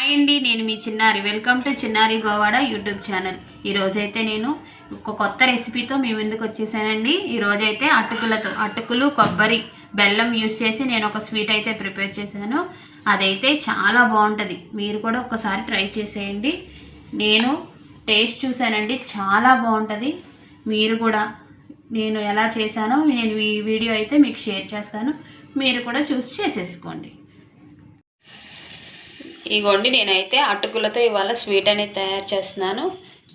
Hi అండి నేను మీ చిన్నారి. వెల్కమ్ టు చిన్నారి గోవాడ యూట్యూబ్ ఛానల్. ఈరోజైతే నేను ఒక కొత్త రెసిపీతో మీ ముందుకు వచ్చేసానండి. ఈరోజైతే అటుకులతో అటుకులు కొబ్బరి బెల్లం యూస్ చేసి నేను ఒక స్వీట్ అయితే ప్రిపేర్ చేశాను. అదైతే చాలా బాగుంటుంది. మీరు కూడా ఒకసారి ట్రై చేసేయండి. నేను టేస్ట్ చూశానండి చాలా బాగుంటుంది. మీరు కూడా నేను ఎలా చేశానో నేను ఈ వీడియో అయితే మీకు షేర్ చేస్తాను. మీరు కూడా చూసి చేసేసుకోండి. ఇదిగోండి నేనైతే అటుకులతో ఇవాళ స్వీట్ అనేది తయారు చేస్తున్నాను.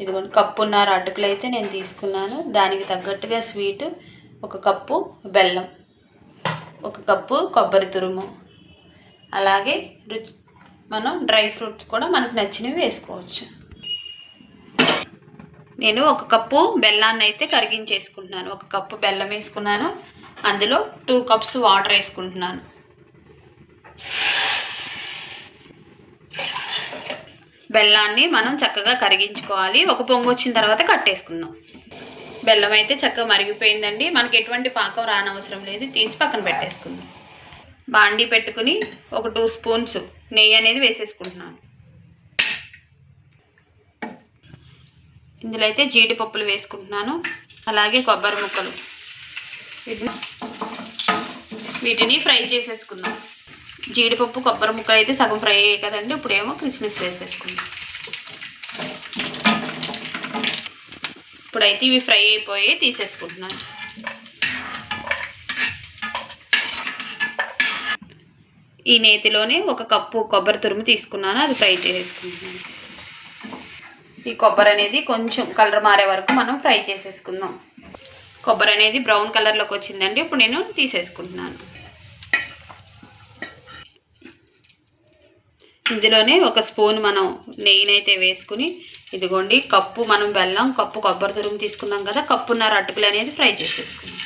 ఇదిగోండి కప్పున్నర అటుకులు అయితే నేను తీసుకున్నాను. దానికి తగ్గట్టుగా స్వీట్ ఒక కప్పు బెల్లం ఒక కప్పు కొబ్బరి తురుము. అలాగే రుచి మనం డ్రై ఫ్రూట్స్ కూడా మనకు నచ్చినవి వేసుకోవచ్చు. నేను ఒక కప్పు బెల్లాన్ని అయితే కరిగించేసుకుంటున్నాను. ఒక కప్పు బెల్లం వేసుకున్నాను. అందులో టూ కప్స్ వాటర్ వేసుకుంటున్నాను. బెల్లాన్ని మనం చక్కగా కరిగించుకోవాలి. ఒక పొంగు వచ్చిన తర్వాత కట్టేసుకుందాం. బెల్లం అయితే చక్కగా మరిగిపోయిందండి. మనకి ఎటువంటి పాకం రానవసరం లేదు. తీసి పక్కన పెట్టేసుకుందాం. బాండీ పెట్టుకుని ఒక టూ స్పూన్స్ నెయ్యి అనేది వేసేసుకుంటున్నాను. ఇందులో అయితే జీడిపప్పులు వేసుకుంటున్నాను. అలాగే కొబ్బరి ముక్కలు. వీటిని ఫ్రై చేసేసుకుందాం. జీడిపప్పు కొబ్బరి ముక్కలు అయితే సగం ఫ్రై అయ్యాయి కదండి. ఇప్పుడేమో కిస్మిస్ వేసేసుకుందాం. ఇప్పుడైతే ఇవి ఫ్రై అయిపోయి తీసేసుకుంటున్నాను. ఈ నేతిలోనే ఒక కప్పు కొబ్బరి తురుము తీసుకున్నాను. అది ఫ్రై చేసేసుకుంటున్నాను. ఈ కొబ్బరి అనేది కొంచెం కలర్ మారే వరకు మనం ఫ్రై చేసేసుకుందాం. కొబ్బరి అనేది బ్రౌన్ కలర్లోకి వచ్చిందండి. ఇప్పుడు నేను తీసేసుకుంటున్నాను. ఇందులోనే ఒక స్పూన్ మనం నెయ్యినైతే వేసుకుని ఇదిగోండి కప్పు మనం బెల్లం కప్పు కొబ్బరి తురుము తీసుకున్నాం కదా కప్పున్నర అటుకులు అనేది ఫ్రై చేసేసుకున్నాం.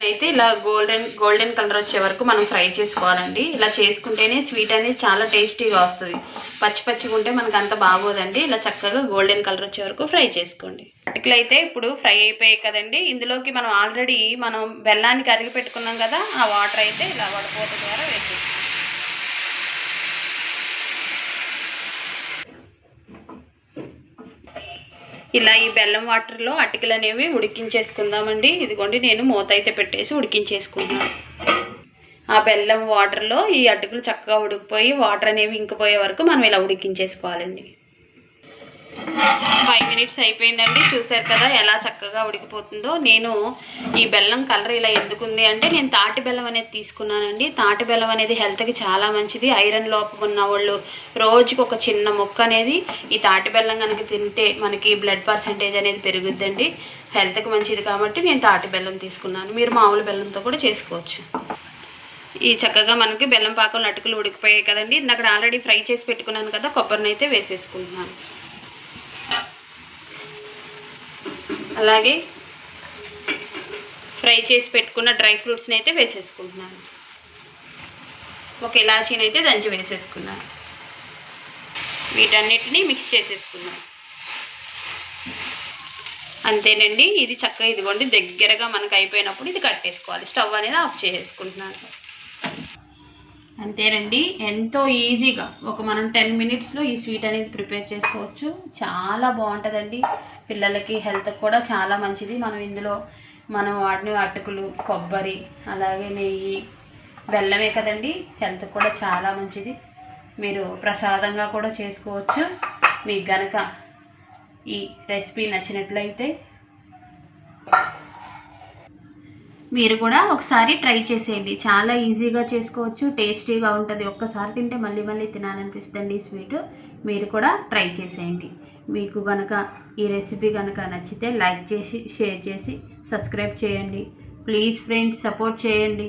అయితే ఇలా గోల్డెన్ గోల్డెన్ కలర్ వచ్చే వరకు మనం ఫ్రై చేసుకోవాలండి. ఇలా చేసుకుంటేనే స్వీట్ అనేది చాలా టేస్టీగా వస్తుంది. పచ్చి పచ్చిగా ఉంటే మనకు అంత బాగోదండి. ఇలా చక్కగా గోల్డెన్ కలర్ వచ్చే వరకు ఫ్రై చేసుకోండి. అటుకులు అయితే ఇప్పుడు ఫ్రై అయిపోయాయి కదండి. ఇందులోకి మనం ఆల్రెడీ మనం బెల్లాన్ని కరిగి పెట్టుకున్నాం కదా ఆ వాటర్ అయితే ఇలా వడపోత ద్వారా వేసేస్తాం. ఇలా ఈ బెల్లం వాటర్లో అటుకులు అనేవి ఉడికించేసుకుందామండి. ఇదిగోండి నేను మూత అయితే పెట్టేసి ఉడికించేసుకుంటున్నాను. ఆ బెల్లం వాటర్లో ఈ అటుకులు చక్కగా ఉడికిపోయి వాటర్ అనేవి ఇంకిపోయే వరకు మనం ఇలా ఉడికించేసుకోవాలండి. ఫైవ్ మినిట్స్ అయిపోయిందండి. చూసారు కదా ఎలా చక్కగా ఉడికిపోతుందో. నేను ఈ బెల్లం కలర్ ఇలా ఎందుకుంది అంటే నేను తాటి బెల్లం అనేది తీసుకున్నానండి. తాటి బెల్లం అనేది హెల్త్కి చాలా మంచిది. ఐరన్ లోపం ఉన్న వాళ్ళు రోజుకి ఒక చిన్న ముక్క అనేది ఈ తాటి బెల్లం కనుక తింటే మనకి బ్లడ్ పర్సంటేజ్ అనేది పెరుగుద్దండి. హెల్త్కి మంచిది కాబట్టి నేను తాటి బెల్లం తీసుకున్నాను. మీరు మామూలు బెల్లంతో కూడా చేసుకోవచ్చు. ఈ చక్కగా మనకి బెల్లం పాకం అటుకులు ఉడికిపోయాయి కదండి. అక్కడ ఆల్రెడీ ఫ్రై చేసి పెట్టుకున్నాను కదా కొబ్బరిని అయితే వేసేసుకుంటున్నాను. అలాగే ఫ్రై చేసి పెట్టుకున్న డ్రై ఫ్రూట్స్ని అయితే వేసేసుకుంటున్నాను. ఒక ఇలాచీని అయితే దంచి వేసేసుకున్నాను. వీటన్నిటిని మిక్స్ చేసేసుకున్నాను. అంతేనండి ఇది చక్కగా ఇదిగోండి దగ్గరగా మనకు అయిపోయినప్పుడు ఇది కట్టేసుకోవాలి. స్టవ్ అనేది ఆఫ్ చేసేసుకుంటున్నాను. అంతేనండి. ఎంతో ఈజీగా ఒక మనం టెన్ మినిట్స్లో ఈ స్వీట్ అనేది ప్రిపేర్ చేసుకోవచ్చు. చాలా బాగుంటుందండి. పిల్లలకి హెల్త్కి కూడా చాలా మంచిది. మనం ఇందులో మనం వాడిన అటుకులు కొబ్బరి అలాగే నెయ్యి బెల్లమే కదండి. హెల్త్కి కూడా చాలా మంచిది. మీరు ప్రసాదంగా కూడా చేసుకోవచ్చు. మీకు గనక ఈ రెసిపీ నచ్చినట్లయితే మీరు కూడా ఒకసారి ట్రై చేసేయండి. చాలా ఈజీగా చేసుకోవచ్చు టేస్టీగా ఉంటుంది. ఒక్కసారి తింటే మళ్ళీ మళ్ళీ తినాలనిపిస్తుంది ఈ స్వీట్. మీరు కూడా ట్రై చేసేయండి. మీకు కనుక ఈ రెసిపీ కనుక నచ్చితే లైక్ చేసి షేర్ చేసి సబ్స్క్రైబ్ చేయండి. ప్లీజ్ ఫ్రెండ్స్ సపోర్ట్ చేయండి.